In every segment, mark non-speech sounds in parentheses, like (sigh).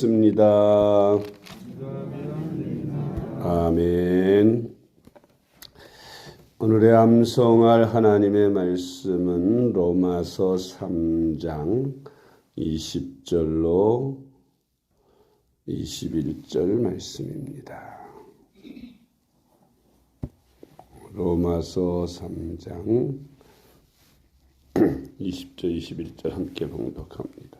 되고 있습니다. 아멘. 오늘의 암송할 하나님의 말씀은 로마서 3장 20절로 21절 말씀입니다. 로마서 3장 20절 21절 함께 봉독합니다.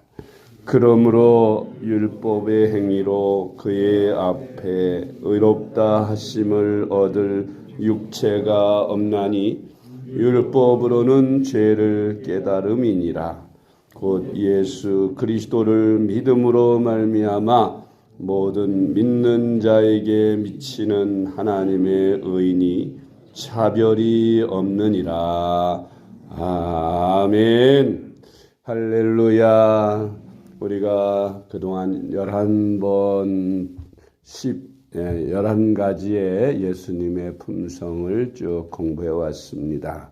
그러므로 율법의 행위로 그의 앞에 의롭다 하심을 얻을 육체가 없나니 율법으로는 죄를 깨달음이니라. 곧 예수 그리스도를 믿음으로 말미암아 모든 믿는 자에게 미치는 하나님의 의인이 차별이 없느니라. 아멘. 할렐루야 우리가 그동안 열한 번 십, 예, 열한 가지의 예수님의 품성을 쭉 공부해 왔습니다.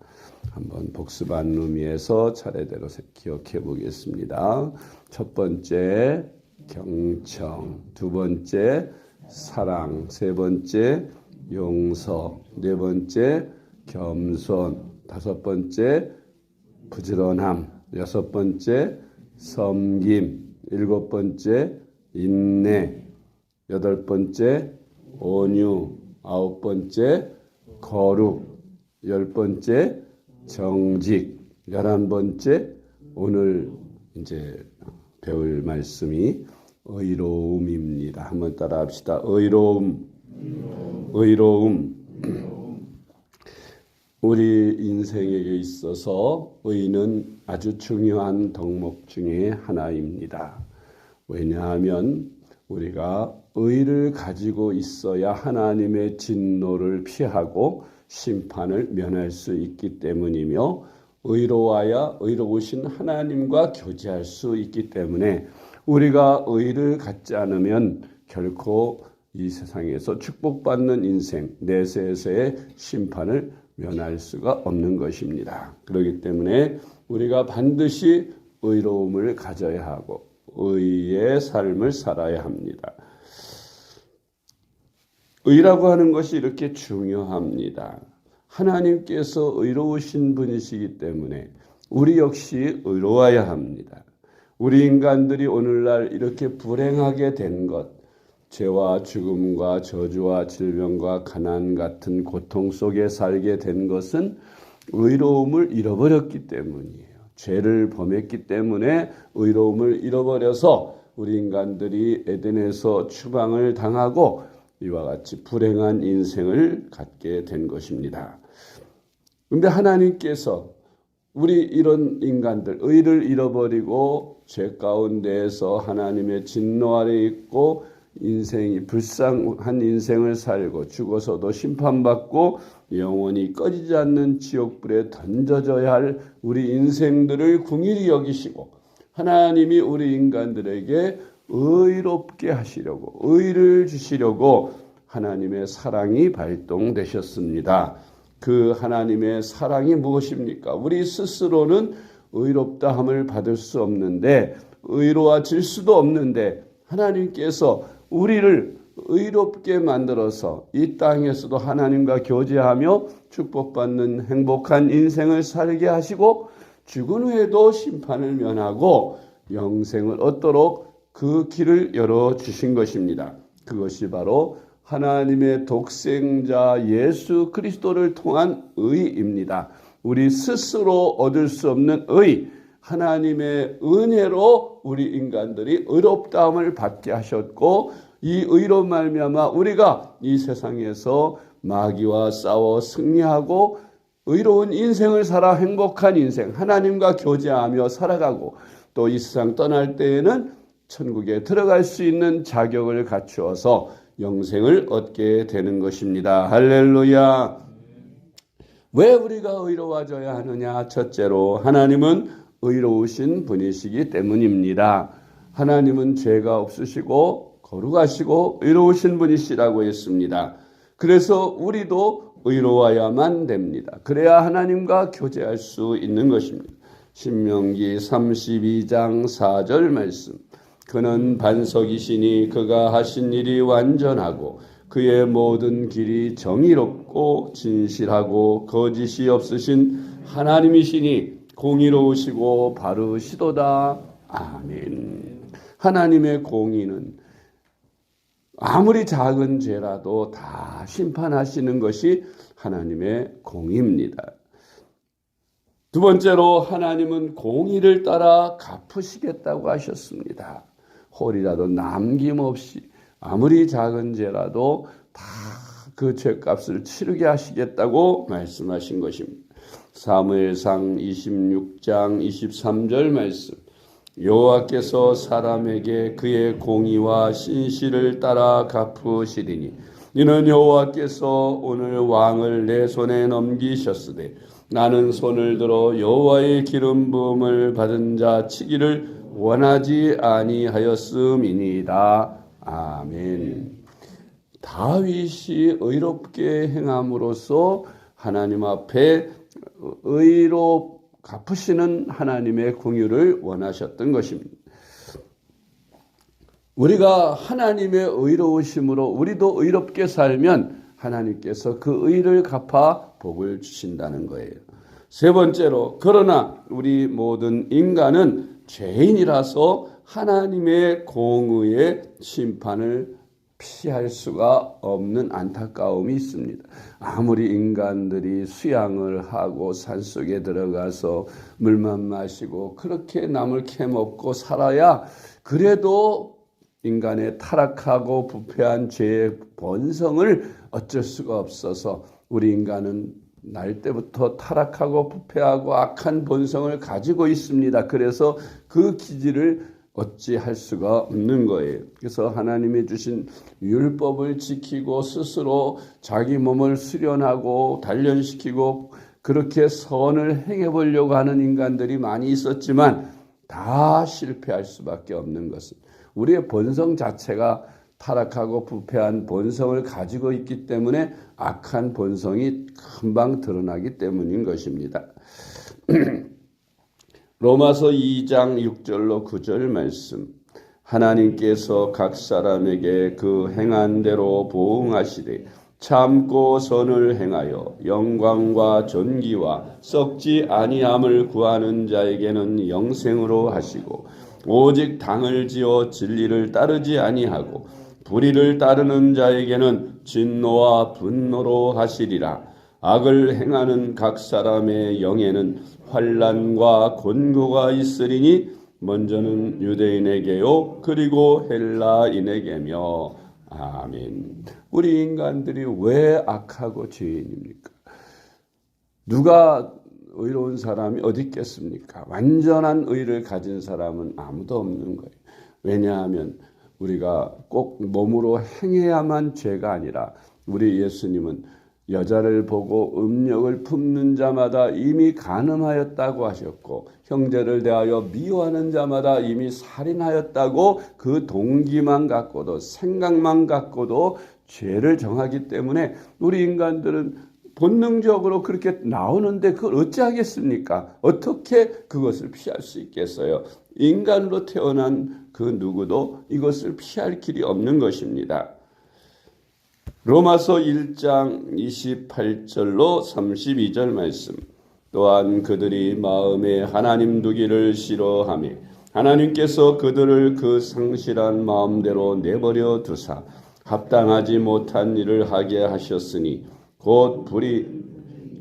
한번 복습한 의미에서 차례대로 기억해 보겠습니다. 첫 번째 경청, 두 번째 사랑, 세 번째 용서, 네 번째 겸손, 다섯 번째 부지런함, 여섯 번째 섬김, 일곱 번째 인내, 여덟 번째 온유, 아홉 번째 거룩, 열 번째 정직, 열한 번째 오늘 이제 배울 말씀이 의로움입니다. 한번 따라 합시다. 의로움, 의로움. 우리 인생에게 있어서 의는 아주 중요한 덕목 중의 하나입니다. 왜냐하면 우리가 의를 가지고 있어야 하나님의 진노를 피하고 심판을 면할 수 있기 때문이며 의로워야 의로우신 하나님과 교제할 수 있기 때문에 우리가 의를 갖지 않으면 결코 이 세상에서 축복받는 인생 내세에서의 심판을 면할 수가 없는 것입니다. 그렇기 때문에 우리가 반드시 의로움을 가져야 하고 의의 삶을 살아야 합니다. 의라고 하는 것이 이렇게 중요합니다. 하나님께서 의로우신 분이시기 때문에 우리 역시 의로워야 합니다. 우리 인간들이 오늘날 이렇게 불행하게 된 것, 죄와 죽음과 저주와 질병과 가난 같은 고통 속에 살게 된 것은 의로움을 잃어버렸기 때문이에요. 죄를 범했기 때문에 의로움을 잃어버려서 우리 인간들이 에덴에서 추방을 당하고 이와 같이 불행한 인생을 갖게 된 것입니다. 근데 하나님께서 우리 이런 인간들, 의를 잃어버리고 죄 가운데에서 하나님의 진노 아래 있고 인생이 불쌍한 인생을 살고 죽어서도 심판받고 영원히 꺼지지 않는 지옥불에 던져져야 할 우리 인생들을 궁일이 여기시고 하나님이 우리 인간들에게 의롭게 하시려고 의를 주시려고 하나님의 사랑이 발동되셨습니다. 그 하나님의 사랑이 무엇입니까? 우리 스스로는 의롭다함을 받을 수 없는데 의로워질 수도 없는데 하나님께서 우리를 의롭게 만들어서 이 땅에서도 하나님과 교제하며 축복받는 행복한 인생을 살게 하시고 죽은 후에도 심판을 면하고 영생을 얻도록 그 길을 열어 주신 것입니다. 그것이 바로 하나님의 독생자 예수 그리스도를 통한 의입니다. 우리 스스로 얻을 수 없는 의, 하나님의 은혜로 우리 인간들이 의롭다함을 받게 하셨고 이 의로 말미암아 우리가 이 세상에서 마귀와 싸워 승리하고 의로운 인생을 살아 행복한 인생, 하나님과 교제하며 살아가고 또 이 세상 떠날 때에는 천국에 들어갈 수 있는 자격을 갖추어서 영생을 얻게 되는 것입니다. 할렐루야. 왜 우리가 의로워져야 하느냐? 첫째로 하나님은 의로우신 분이시기 때문입니다. 하나님은 죄가 없으시고 거룩하시고 의로우신 분이시라고 했습니다. 그래서 우리도 의로워야만 됩니다. 그래야 하나님과 교제할 수 있는 것입니다. 신명기 32장 4절 말씀. 그는 반석이시니 그가 하신 일이 완전하고 그의 모든 길이 정의롭고 진실하고 거짓이 없으신 하나님이시니 공의로우시고 바르시도다. 아멘. 하나님의 공의는 아무리 작은 죄라도 다 심판하시는 것이 하나님의 공의입니다. 두 번째로 하나님은 공의를 따라 갚으시겠다고 하셨습니다. 홀이라도 남김없이 아무리 작은 죄라도 다 그 죄값을 치르게 하시겠다고 말씀하신 것입니다. 사무엘상 26장 23절 말씀. 여호와께서 사람에게 그의 공의와 신실을 따라 갚으시리니 이는 여호와께서 오늘 왕을 내 손에 넘기셨으되 나는 손을 들어 여호와의 기름 부음을 받은 자 치기를 원하지 아니하였음이니이다. 아멘. 다윗이 의롭게 행함으로써 하나님 앞에 의로 갚으시는 하나님의 공유를 원하셨던 것입니다. 우리가 하나님의 의로우심으로 우리도 의롭게 살면 하나님께서 그 의를 갚아 복을 주신다는 거예요. 세 번째로, 그러나 우리 모든 인간은 죄인이라서 하나님의 공의의 심판을 피할 수가 없는 안타까움이 있습니다. 아무리 인간들이 수양을 하고 산속에 들어가서 물만 마시고 그렇게 남을 캐먹고 살아야 그래도 인간의 타락하고 부패한 죄의 본성을 어쩔 수가 없어서 우리 인간은 날 때부터 타락하고 부패하고 악한 본성을 가지고 있습니다. 그래서 그 기질을 어찌할 수가 없는 거예요. 그래서 하나님이 주신 율법을 지키고 스스로 자기 몸을 수련하고 단련시키고 그렇게 선을 행해 보려고 하는 인간들이 많이 있었지만 다 실패할 수밖에 없는 것은 우리의 본성 자체가 타락하고 부패한 본성을 가지고 있기 때문에 악한 본성이 금방 드러나기 때문인 것입니다. (clears throat) 로마서 2장 6절로 9절 말씀. 하나님께서 각 사람에게 그 행한 대로 보응하시되 참고 선을 행하여 영광과 존귀와 썩지 아니함을 구하는 자에게는 영생으로 하시고 오직 당을 지어 진리를 따르지 아니하고 불의를 따르는 자에게는 진노와 분노로 하시리라 악을 행하는 각 사람의 영에는 환란과 곤고가 있으리니 먼저는 유대인에게요 그리고 헬라인에게며 아멘. 우리 인간들이 왜 악하고 죄인입니까? 누가 의로운 사람이 어디 있겠습니까? 완전한 의를 가진 사람은 아무도 없는 거예요. 왜냐하면 우리가 꼭 몸으로 행해야만 죄가 아니라 우리 예수님은 여자를 보고 음력을 품는 자마다 이미 간음하였다고 하셨고 형제를 대하여 미워하는 자마다 이미 살인하였다고 그 동기만 갖고도 생각만 갖고도 죄를 정하기 때문에 우리 인간들은 본능적으로 그렇게 나오는데 그걸 어찌하겠습니까? 어떻게 그것을 피할 수 있겠어요? 인간으로 태어난 그 누구도 이것을 피할 길이 없는 것입니다. 로마서 1장 28절로 32절 말씀. 또한 그들이 마음에 하나님 두기를 싫어하며 하나님께서 그들을 그 상실한 마음대로 내버려 두사 합당하지 못한 일을 하게 하셨으니 곧 불이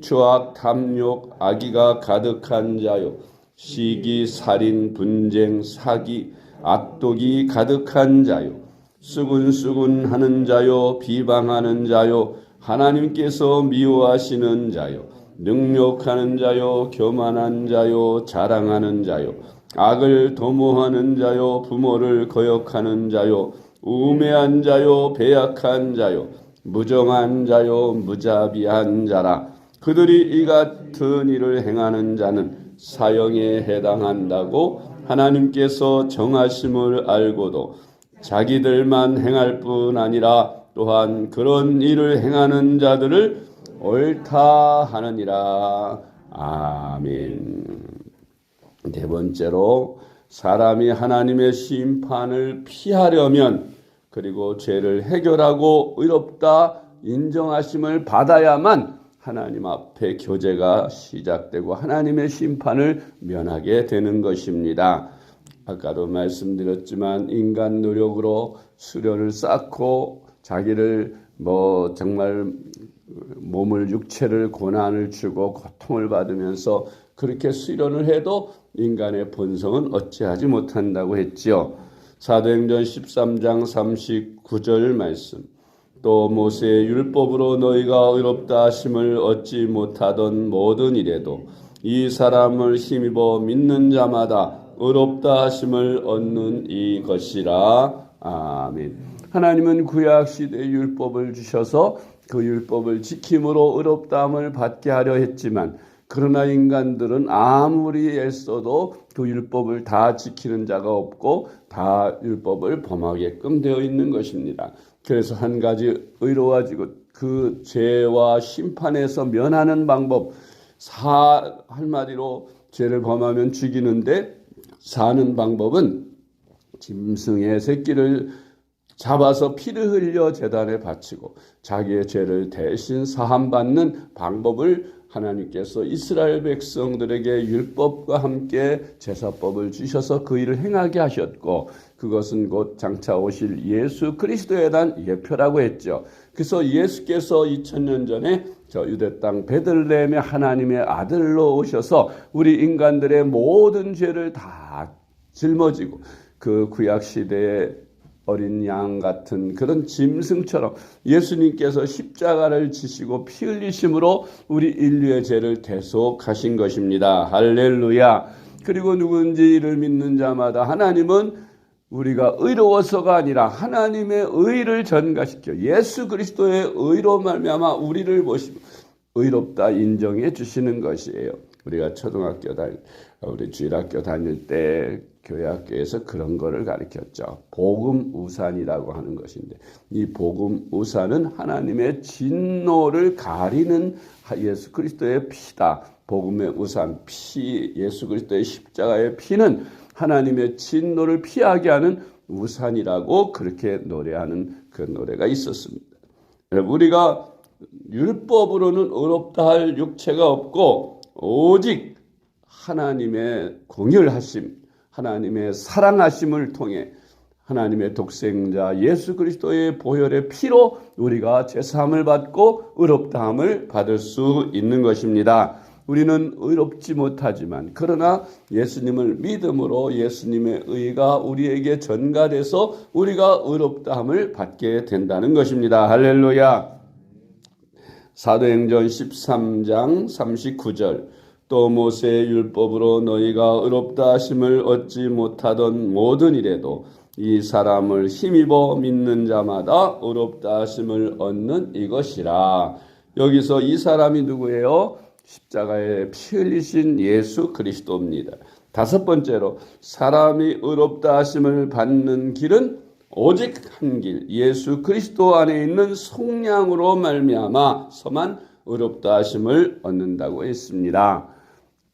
추악 탐욕 악의가 가득한 자요 시기 살인 분쟁 사기 악독이 가득한 자요 수군수군 하는 자요 비방하는 자요 하나님께서 미워하시는 자요 능력하는 자요 교만한 자요 자랑하는 자요 악을 도모하는 자요 부모를 거역하는 자요 우매한 자요 배약한 자요 무정한 자요 무자비한 자라. 그들이 이 같은 일을 행하는 자는 사형에 해당한다고 하나님께서 정하심을 알고도 자기들만 행할 뿐 아니라 또한 그런 일을 행하는 자들을 옳다 하느니라. 아멘. 네 번째로 사람이 하나님의 심판을 피하려면 그리고 죄를 해결하고 의롭다 인정하심을 받아야만 하나님 앞에 교제가 시작되고 하나님의 심판을 면하게 되는 것입니다. 아까도 말씀드렸지만 인간 노력으로 수련을 쌓고 자기를 뭐 정말 몸을 육체를 고난을 주고 고통을 받으면서 그렇게 수련을 해도 인간의 본성은 어찌하지 못한다고 했지요. 사도행전 13장 39절 말씀. 또 모세의 율법으로 너희가 의롭다 하심을 얻지 못하던 모든 일에도 이 사람을 힘입어 믿는 자마다 의롭다 하심을 얻는 이것이라. 아멘. 하나님은 구약 시대 율법을 주셔서 그 율법을 지킴으로 의롭다함을 받게 하려 했지만 그러나 인간들은 아무리 애써도 그 율법을 다 지키는 자가 없고 다 율법을 범하게끔 되어 있는 것입니다. 그래서 한 가지 의로워지고 그 죄와 심판에서 면하는 방법 사 한마디로 죄를 범하면 죽이는데 사는 방법은 짐승의 새끼를 잡아서 피를 흘려 재단에 바치고 자기의 죄를 대신 사함받는 방법을 하나님께서 이스라엘 백성들에게 율법과 함께 제사법을 주셔서 그 일을 행하게 하셨고 그것은 곧 장차 오실 예수 그리스도에 대한 예표라고 했죠. 그래서 예수께서 2000년 전에 저 유대 땅 베들레헴의 하나님의 아들로 오셔서 우리 인간들의 모든 죄를 다 짊어지고 그 구약 시대의 어린 양 같은 그런 짐승처럼 예수님께서 십자가를 지시고 피 흘리심으로 우리 인류의 죄를 대속하신 것입니다. 할렐루야. 그리고 누군지 이를 믿는 자마다 하나님은 우리가 의로워서가 아니라 하나님의 의를 전가시켜 예수 그리스도의 의로 말미암아 우리를 보시고 의롭다 인정해 주시는 것이에요. 우리가 초등학교 다닐 우리 주일학교 다닐 때 교회학교에서 그런 거를 가르쳤죠. 복음 우산이라고 하는 것인데 이 복음 우산은 하나님의 진노를 가리는 예수 그리스도의 피다. 복음의 우산 피 예수 그리스도의 십자가의 피는 하나님의 진노를 피하게 하는 우산이라고 그렇게 노래하는 그 노래가 있었습니다. 우리가 율법으로는 의롭다 할 육체가 없고 오직 하나님의 공열하심, 하나님의 사랑하심을 통해 하나님의 독생자 예수 그리스도의 보혈의 피로 우리가 죄사함을 받고 의롭다함을 받을 수 있는 것입니다. 우리는 의롭지 못하지만 그러나 예수님을 믿음으로 예수님의 의가 우리에게 전가돼서 우리가 의롭다함을 받게 된다는 것입니다. 할렐루야. 사도행전 13장 39절 또 모세의 율법으로 너희가 의롭다 하심을 얻지 못하던 모든 일에도 이 사람을 힘입어 믿는 자마다 의롭다 하심을 얻는 이것이라. 여기서 이 사람이 누구예요? 십자가에 피 흘리신 예수 그리스도입니다. 다섯 번째로 사람이 의롭다 하심을 받는 길은 오직 한 길, 예수 그리스도 안에 있는 속량으로 말미암아서만 의롭다 하심을 얻는다고 했습니다.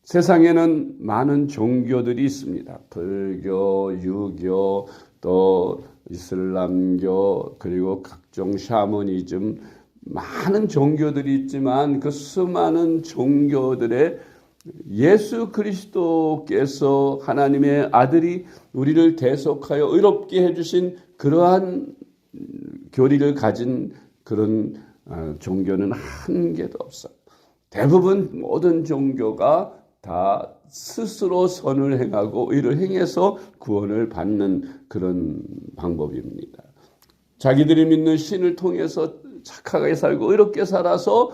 세상에는 많은 종교들이 있습니다. 불교, 유교, 또 이슬람교, 그리고 각종 샤머니즘, 많은 종교들이 있지만 그 수많은 종교들의 예수 그리스도께서 하나님의 아들이 우리를 대속하여 의롭게 해주신 그러한 교리를 가진 그런 어, 종교는 한 개도 없어요. 대부분 모든 종교가 다 스스로 선을 행하고 의를 행해서 구원을 받는 그런 방법입니다. 자기들이 믿는 신을 통해서 착하게 살고 의롭게 살아서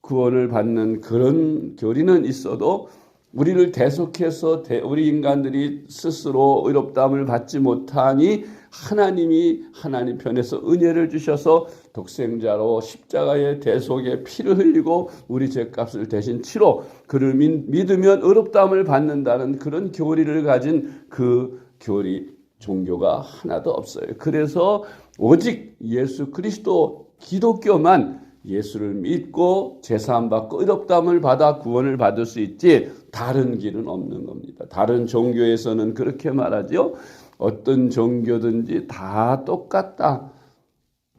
구원을 받는 그런 교리는 있어도 우리를 대속해서 우리 인간들이 스스로 의롭다함을 받지 못하니 하나님이 하나님 편에서 은혜를 주셔서 독생자로 십자가의 대속에 피를 흘리고 우리 죄값을 대신 치러 그를 믿으면 의롭다함을 받는다는 그런 교리를 가진 그 교리 종교가 하나도 없어요. 그래서 오직 예수 그리스도 기독교만 예수를 믿고 제사함 받고 의롭다함을 받아 구원을 받을 수 있지 다른 길은 없는 겁니다. 다른 종교에서는 그렇게 말하죠. 어떤 종교든지 다 똑같다.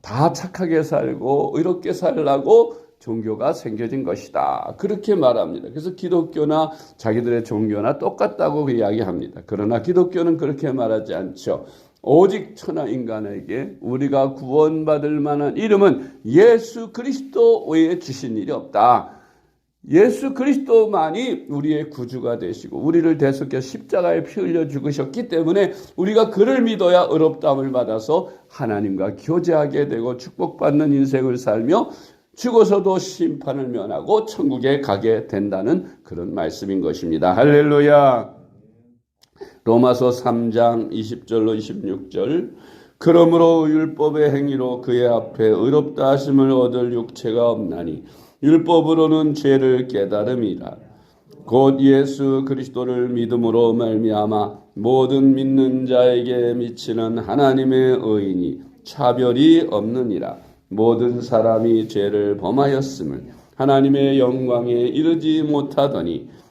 다 착하게 살고 의롭게 살라고 종교가 생겨진 것이다. 그렇게 말합니다. 그래서 기독교나 자기들의 종교나 똑같다고 이야기합니다. 그러나 기독교는 그렇게 말하지 않죠. 오직 천하 인간에게 우리가 구원받을 만한 이름은 예수 그리스도 외에 주신 일이 없다. 예수 그리스도만이 우리의 구주가 되시고 우리를 대속해 십자가에 피 흘려 죽으셨기 때문에 우리가 그를 믿어야 의롭다함을 받아서 하나님과 교제하게 되고 축복받는 인생을 살며 죽어서도 심판을 면하고 천국에 가게 된다는 그런 말씀인 것입니다. 할렐루야. 로마서 3장 20절로 26절. 그러므로 율법의 행위로 그의 앞에 의롭다 하심을 얻을 육체가 없나니 율법으로는 죄를 깨달음이라. 곧 예수 그리스도를 믿음으로 말미암아 모든 믿는 자에게 미치는 하나님의 의인이 차별이 없느니라. 모든 사람이 죄를 범하였음을 하나님의 영광에 이르지 못하더니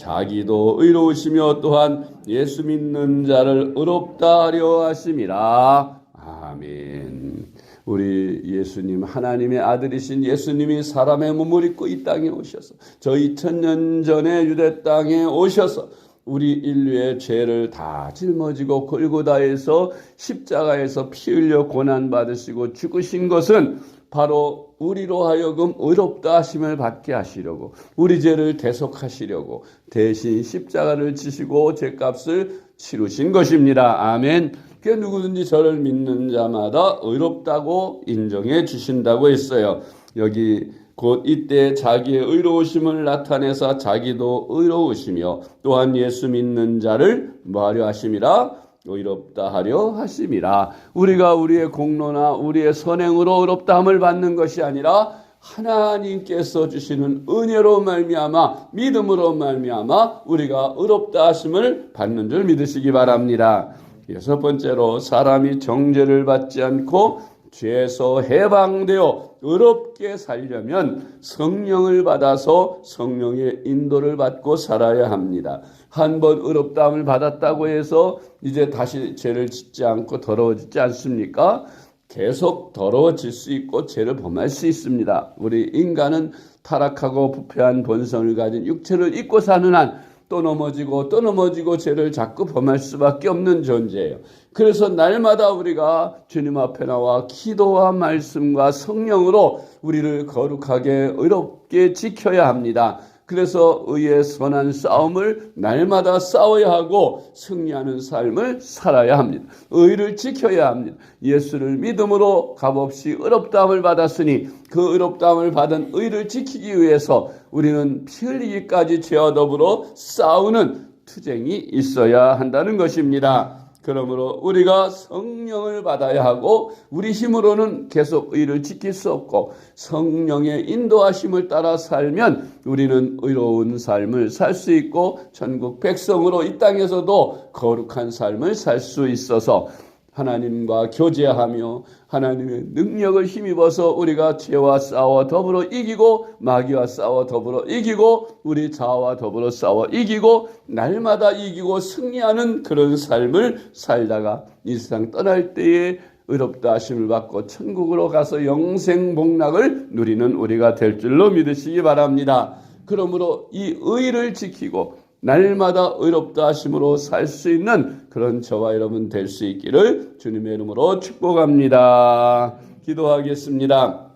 자기도 의로우시며 또한 예수 믿는 자를 의롭다 하려 하심이라 아멘. 우리 예수님 하나님의 아들이신 예수님이 사람의 몸을 입고 이 땅에 오셔서 저 2000년 전에 유대 땅에 오셔서 우리 인류의 죄를 다 짊어지고 골고다에서 십자가에서 피 흘려 고난 받으시고 죽으신 것은 바로 우리로 하여금 의롭다 하심을 받게 하시려고 우리 죄를 대속하시려고 대신 십자가를 지시고 죄값을 치르신 것입니다. 아멘. 그 누구든지 저를 믿는 자마다 의롭다고 인정해 주신다고 했어요. 여기 곧 이때 자기의 의로우심을 나타내사 자기도 의로우시며 또한 예수 믿는 자를 뭐하려 하심이라 의롭다 하려 하심이라 우리가 우리의 공로나 우리의 선행으로 의롭다함을 받는 것이 아니라 하나님께서 주시는 은혜로 말미암아 믿음으로 말미암아 우리가 의롭다 하심을 받는 줄 믿으시기 바랍니다. 여섯 번째로 사람이 정죄를 받지 않고 죄에서 해방되어 의롭게 살려면 성령을 받아서 성령의 인도를 받고 살아야 합니다. 한 번 의롭다함을 받았다고 해서 이제 다시 죄를 짓지 않고 더러워지지 않습니까? 계속 더러워질 수 있고 죄를 범할 수 있습니다. 우리 인간은 타락하고 부패한 본성을 가진 육체를 입고 사는 한 또 넘어지고 또 넘어지고 죄를 자꾸 범할 수밖에 없는 존재예요. 그래서 날마다 우리가 주님 앞에 나와 기도와 말씀과 성령으로 우리를 거룩하게 의롭게 지켜야 합니다. 그래서 의의 선한 싸움을 날마다 싸워야 하고 승리하는 삶을 살아야 합니다. 의를 지켜야 합니다. 예수를 믿음으로 값없이 의롭다함을 받았으니 그 의롭다함을 받은 의를 지키기 위해서 우리는 피 흘리기까지 죄와 더불어 싸우는 투쟁이 있어야 한다는 것입니다. 그러므로 우리가 성령을 받아야 하고 우리 힘으로는 계속 의를 지킬 수 없고 성령의 인도하심을 따라 살면 우리는 의로운 삶을 살 수 있고 전국 백성으로 이 땅에서도 거룩한 삶을 살 수 있어서 하나님과 교제하며 하나님의 능력을 힘입어서 우리가 죄와 싸워 더불어 이기고 마귀와 싸워 더불어 이기고 우리 자아와 더불어 싸워 이기고 날마다 이기고 승리하는 그런 삶을 살다가 이 세상 떠날 때에 의롭다 하심을 받고 천국으로 가서 영생 복락을 누리는 우리가 될 줄로 믿으시기 바랍니다. 그러므로 이 의를 지키고 날마다 의롭다 하심으로 살 수 있는 그런 저와 여러분 될 수 있기를 주님의 이름으로 축복합니다. 기도하겠습니다.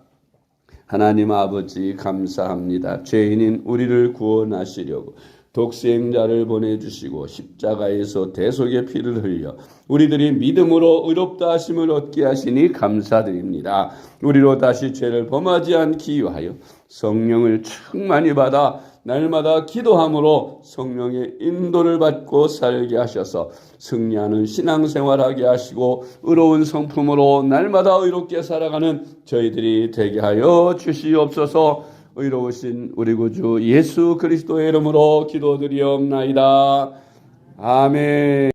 하나님 아버지 감사합니다. 죄인인 우리를 구원하시려고 독생자를 보내주시고 십자가에서 대속의 피를 흘려 우리들이 믿음으로 의롭다 하심을 얻게 하시니 감사드립니다. 우리로 다시 죄를 범하지 않기 위하여 성령을 충만히 받아 날마다 기도함으로 성령의 인도를 받고 살게 하셔서 승리하는 신앙생활하게 하시고 의로운 성품으로 날마다 의롭게 살아가는 저희들이 되게 하여 주시옵소서. 의로우신 우리 구주 예수 그리스도의 이름으로 기도드리옵나이다. 아멘.